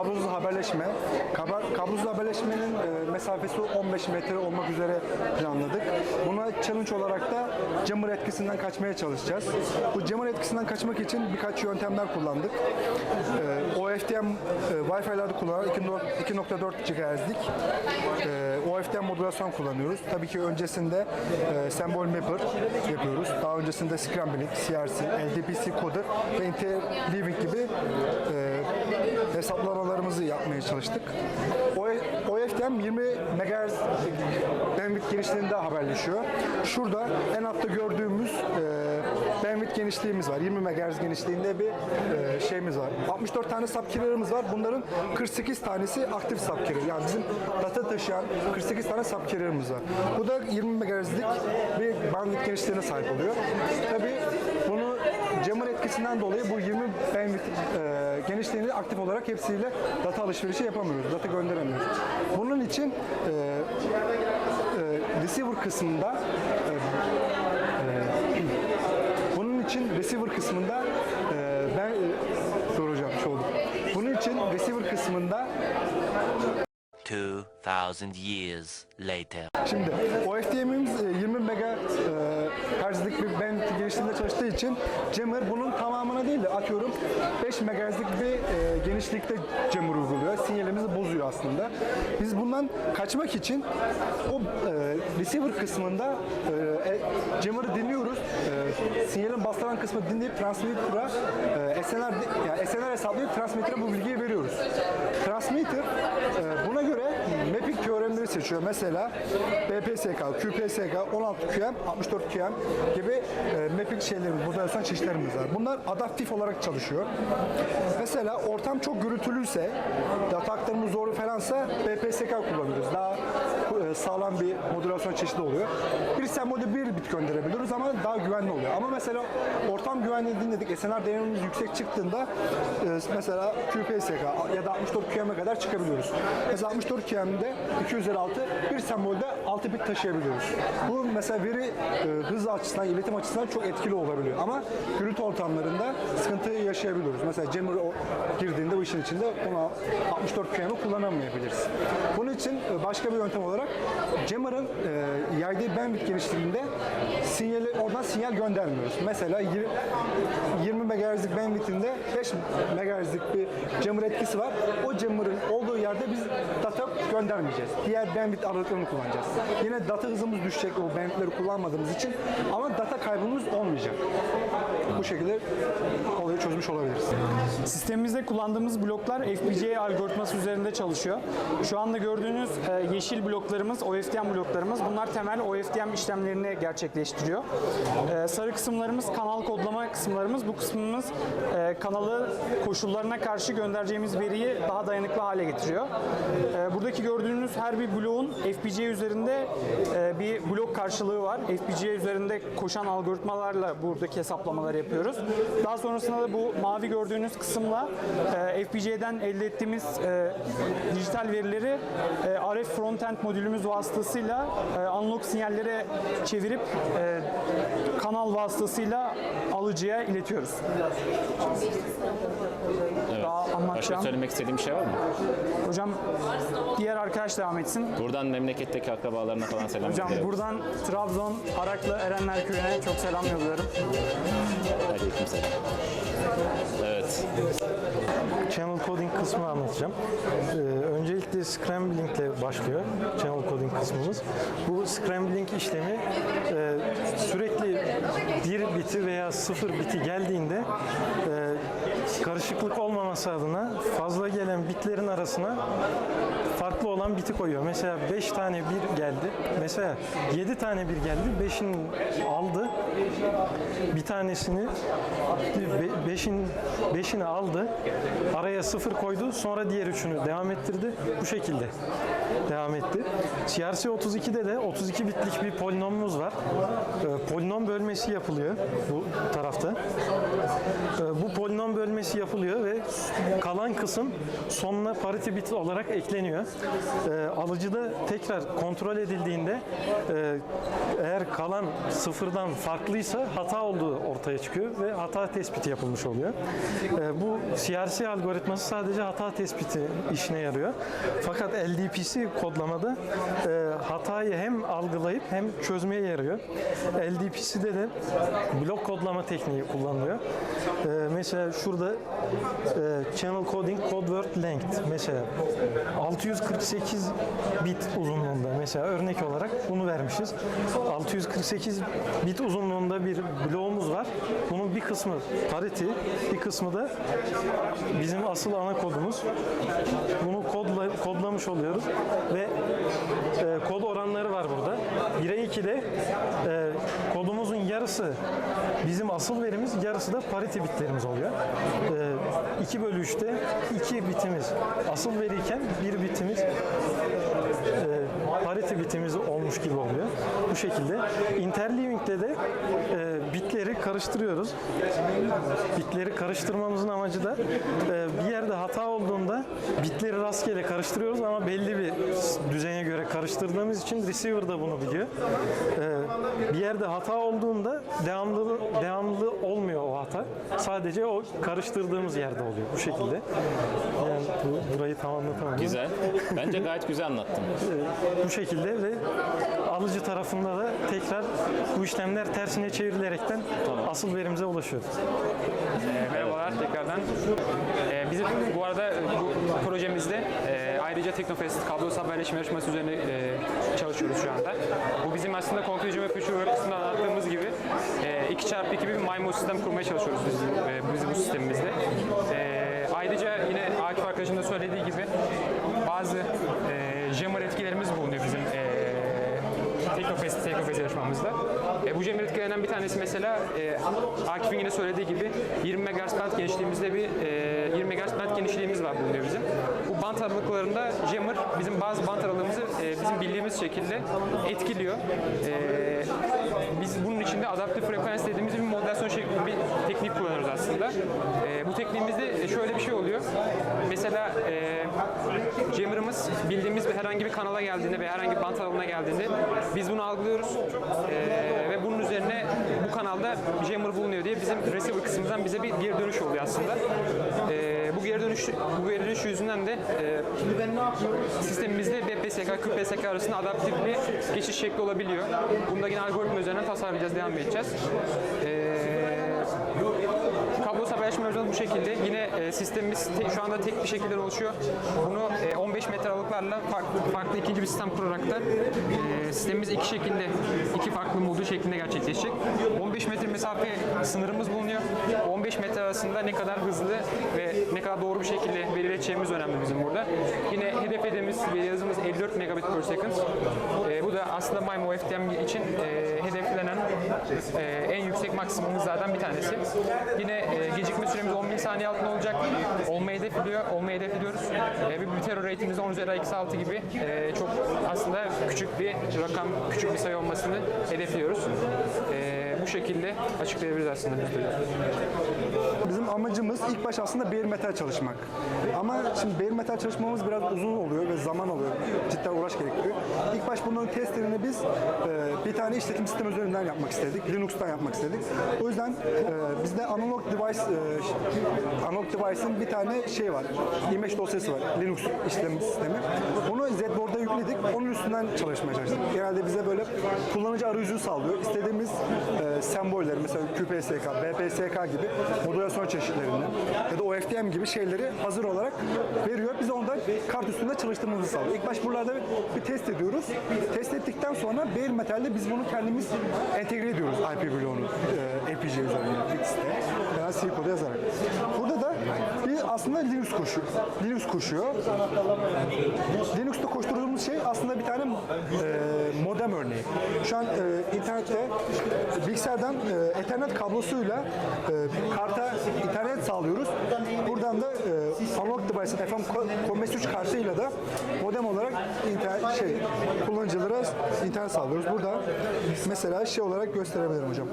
kablosuz haberleşme. Kablosuz haberleşmenin e, mesafesi 15 metre olmak üzere planladık. Buna challenge olarak da jammer etkisinden kaçmaya çalışacağız. Bu jammer etkisinden kaçmak için birkaç yöntemler kullandık. E, OFDM e, Wi-Fi'lerde kullanan 2.4 GHz'lik OFDM modülasyon kullanıyoruz. Tabii ki öncesinde e, Symbol Mapper yapıyoruz. Daha öncesinde Scrambling, CRC, LDPC Coder ve Interleaving gibi hesaplamalarımızı yapmaya çalıştık. OFDM 20 MHz bandwidth genişliğinde haberleşiyor. Şurada en altta gördüğümüz e, bandwidth genişliğimiz var. 20 MHz genişliğinde bir e, şeyimiz var. 64 tane subcarrier'ımız var. Bunların 48 tanesi aktif subcarrier. Yani bizim data taşıyan 48 tane subcarrier'ımız var. Bu da 20 MHz'lik bir bandwidth genişliğine sahip oluyor. Tabii bunu Jammer etkisinden dolayı bu 20 bandwidth e, genişliğini aktif olarak hepsiyle data alışverişi yapamıyoruz. Data gönderemiyoruz. Bunun için e, e, receiver kısmında e, e, bunun için receiver kısmında e, ben e, soracağım şu oldu. Bunun için receiver kısmında 2,000 years later. Şimdi OFDM'imiz e, 20 MHz'lik bir band genişliğinde çalıştığı için Jammer bunun tamamına değil de atıyorum 5 MHz'lik bir e, genişlikte Jammer uyguluyor. Sinyalimizi bozuyor aslında. Biz bundan kaçmak için o e, receiver kısmında e, e, Jammer'ı dinliyoruz. E, sinyalin bastıran kısmı dinleyip transmitter'a e, SNR, yani SNR hesaplayıp transmitter'a bu bilgiyi veriyoruz. Transmitter e, buna göre mapping teoremleri seçiyor. Mesela BPSK, QPSK, 16QM, 64QM gibi e, mapping şeylerimiz, modülasyon çeşitlerimiz var. Bunlar adaptif olarak çalışıyor. Mesela ortam çok gürültülüyse, data aktarımı zor falansa BPSK kullanıyoruz. Daha sağlam bir modülasyon çeşidi oluyor. Bir sembolde bir bit gönderebiliyoruz ama daha güvenli oluyor. Ama mesela ortam güvenliğini dinledik. SNR değerimiz yüksek çıktığında e, mesela QPSK ya da 64 QM'e kadar çıkabiliyoruz. Mesela 64 QM'de 2 üzeri 6 bir sembolde 6 bit taşıyabiliyoruz. Bu mesela veri e, hız açısından, iletim açısından çok etkili olabiliyor. Ama gürültü ortamlarında sıkıntı yaşayabiliyoruz. Mesela Jammer girdiğinde bu işin içinde ona 64 QM'i kullanamayabiliriz. Bunun için e, başka bir yöntem olarak Jammer'ın e, yaydığı bandwidth genişliğinde sinyali oradan sinyal göndermiyoruz. Mesela yir- 20 MHz'lik bandwidth'inde 5 MHz'lik bir jammer etkisi var. O jammer'ın olduğu yerde biz data göndermeyeceğiz. Diğer bandwidth aralıklarını kullanacağız. Yine data hızımız düşecek o bandwidth'leri kullanmadığımız için ama data kaybımız olmayacak. Bu şekilde olayı çözmüş olabiliriz. Sistemimizde kullandığımız bloklar FPGA algoritması üzerinde çalışıyor. Şu anda gördüğünüz e, yeşil bloklarımız, OFDM bloklarımız. Bunlar temel OFDM işlemlerini gerçekleştiriyor. E, sarı kısımlarımız kanal kodlama kısımlarımız. Bu kısmımız e, kanalı koşullarına karşı göndereceğimiz veriyi daha dayanıklı hale getiriyor. E, buradaki gördüğünüz her bir bloğun FPGA üzerinde e, bir blok karşılığı var. FPGA üzerinde koşan algoritmalarla buradaki hesaplamaları yapıyoruz. Daha sonrasında da bu mavi gördüğünüz kısımla e, FPGA'den elde ettiğimiz e, dijital verileri RF frontend modülümüz vasıtasıyla e, analog sinyallere çevirip e, kanal vasıtasıyla alıcıya iletiyoruz. Evet. Daha Başka anlatacağım. söylemek istediğim bir şey var mı? Hocam diğer arkadaş devam etsin. Buradan memleketteki akrabalarına falan selam Hocam gönderiyoruz. buradan Trabzon, Araklı, Erenler Köyü'ne çok selam yolluyorum. Aleykümselam. Evet. Channel coding kısmını anlatacağım. Ee, öncelikle scrambling ile başlıyor channel coding kısmımız. Bu scrambling işlemi e, sürekli bir biti veya sıfır biti geldiğinde e, karışıklık olmaması adına fazla gelen bitlerin arasına farklı olan biti koyuyor. Mesela 5 tane bir geldi. Mesela 7 tane bir geldi. 5'in aldı. Bir tanesini 5'in 5'ini aldı. Araya sıfır koydu. Sonra diğer üçünü devam ettirdi. Bu şekilde devam etti. CRC 32'de de 32 bitlik bir polinomumuz var. Ee, polinom bölmesi yapılıyor bu tarafta. Ee, bu polinom bölmesi yapılıyor ve kalan kısım sonuna parity bit olarak ekleniyor. Ee, alıcıda tekrar kontrol edildiğinde e, eğer kalan sıfırdan farklıysa hata olduğu ortaya çıkıyor ve hata tespiti yapılmış oluyor. Ee, bu CRC algoritması sadece hata tespiti işine yarıyor. Fakat LDPC kodlamada e, hatayı hem algılayıp hem çözmeye yarıyor. LDPC'de de blok kodlama tekniği kullanılıyor. Ee, mesela şurada e, channel coding code word length mesela 648 bit uzunluğunda mesela örnek olarak bunu vermişiz. 648 bit uzunluğunda bir bloğumuz var. Bir kısmı parity, bir kısmı da bizim asıl ana kodumuz. Bunu kodla, kodlamış oluyoruz ve e, kod oranları var burada. 1'e 2'de e, kodumuzun yarısı bizim asıl verimiz, yarısı da parity bitlerimiz oluyor. E, 2 bölü 3'te 2 bitimiz asıl veriyken 1 bitimiz e, parity bitimiz olmuş gibi oluyor. Bu şekilde. Interleaving'de de e, bitleri karıştırıyoruz. Bitleri karıştırmamızın amacı da e, bir yerde hata olduğunda bitleri rastgele karıştırıyoruz ama belli bir düzene göre karıştırdığımız için receiver da bunu biliyor. E, bir yerde hata olduğunda devamlı devamlı olmuyor o hata. Sadece o karıştırdığımız yerde oluyor bu şekilde. Yani bu, burayı tam anlatamadım. Güzel. Bence gayet güzel anlattın. Bu şekilde ve alıcı tarafında da tekrar bu işlemler tersine çevrilerekten asıl verimize ulaşıyor. E, Merhabalar tekrardan. E, bizim bu arada bu projemizde e, ayrıca Teknofest kablosuz haberleşme yarışması üzerine e, çalışıyoruz şu anda. Bu bizim aslında Future Work kısmında anlattığımız gibi e, 2x2 bir MIMO sistem kurmaya çalışıyoruz biz, e, biz bu sistemimizde. E, ayrıca yine Akif arkadaşın da söylediği gibi bazı e, jammer Teknofest, Teknofest yarışmamızda. E, bu jammer etkilerinden bir tanesi mesela e, Akif'in yine söylediği gibi 20 MHz band genişliğimizde bir e, 20 MHz band genişliğimiz var bulunuyor bizim. Bu band aralıklarında jammer bizim bazı band aralığımızı e, bizim bildiğimiz şekilde etkiliyor. E, biz bunun için de adaptif frekans dediğimiz bir modülasyon şeklinde bir teknik kullanıyoruz aslında. E, bu tekniğimizde şöyle bir şey oluyor. Mesela e, jammer'ımız bildiğimiz bir herhangi bir kanala geldiğinde veya herhangi bir bant aralığına geldiğinde biz bunu algılıyoruz E, ve bunun üzerine bu kanalda jammer bulunuyor diye bizim receiver kısmımızdan bize bir geri dönüş oluyor aslında. E, bu geri dönüş bu geri dönüş yüzünden de e, sistemimizde BPSK, QPSK arasında adaptif bir geçiş şekli olabiliyor. Bunu da yine algoritma üzerinden tasarlayacağız, devam edeceğiz. E, kablosuz haberleşme mevzuatı bu şekilde. Yine e, sistemimiz te- şu anda tek bir şekilde oluşuyor. Bunu e, 15 metre aralıklarla farklı, farklı ikinci bir sistem kurarak da e, sistemimiz iki şekilde, iki farklı modül şeklinde gerçekleşecek. 15 metre mesafe sınırımız bulunuyor. 15 metre arasında ne kadar hızlı ve ne kadar doğru bir şekilde veri ileteceğimiz önemli bizim burada. Yine hedef hedefimiz, veri hızımız 54 megabit per second. E, bu da aslında MIMO FTM için e, hedeflenen e, en yüksek maksimumumuzlardan bir tanesi. Yine e, gecikme süremiz 10 milisaniye altında olacak. Olmayı hedefliyor, olmayı hedefliyoruz. E, bir terör ratingimiz 10 üzeri eksi 6 gibi e, çok aslında küçük bir rakam, küçük bir sayı olmasını hedefliyoruz. E, bu şekilde açıklayabiliriz aslında biz. Bizim amacımız ilk baş aslında bare metal çalışmak. Ama şimdi bare metal çalışmamız biraz uzun oluyor ve zaman alıyor. Cidden uğraş gerektiriyor. İlk baş bunun testlerini biz e, bir tane işletim sistemi üzerinden yapmak istedik. Linux'tan yapmak istedik. O yüzden e, bizde analog device e, analog device'ın bir tane şey var. Image dosyası var. Linux işlem sistemi. Onu Zboard'a yükledik. Onun üstünden çalışmaya çalıştık. Genelde bize böyle kullanıcı arayüzü sağlıyor. İstediğimiz e, sembolleri mesela QPSK, BPSK gibi modülasyon çeşitlerini ya da OFDM gibi şeyleri hazır olarak veriyor. Biz ondan kart üstünde çalıştırmamızı sağlıyor. İlk baş buralarda bir, bir test ediyoruz. Test ettikten sonra Bare Metal'de biz bunu kendimiz entegre ediyoruz IP bloğunu e, APJ üzerinden X'te veya C kodu yazarak. Burada da bir aslında Linux koşuyor. Linux koşuyor. Aslında bir tane e, modem örneği. Şu an e, internette bilgisayardan e, Ethernet kablosuyla e, karta internet sağlıyoruz. Buradan da e, analog device'ın FM COM3 kartıyla da modem olarak internet şey kullanıcılara internet sağlıyoruz. Burada mesela şey olarak gösterebilirim hocam.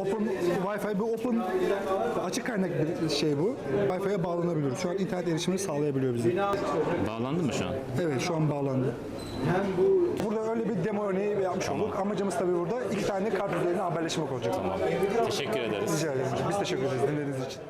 Open Wi-Fi bir open açık kaynak bir şey bu. Wi-Fi'ye bağlanabiliyoruz. Şu an internet erişimini sağlayabiliyor bize. Bağlandı mı şu an? Evet şu an bağlandı. Burada öyle bir demo örneği yapmış olduk. Amacımız tabii burada iki tane kart üzerine haberleşmek olacak. Teşekkür ederiz. Rica ederim. Biz teşekkür ederiz dinlediğiniz için.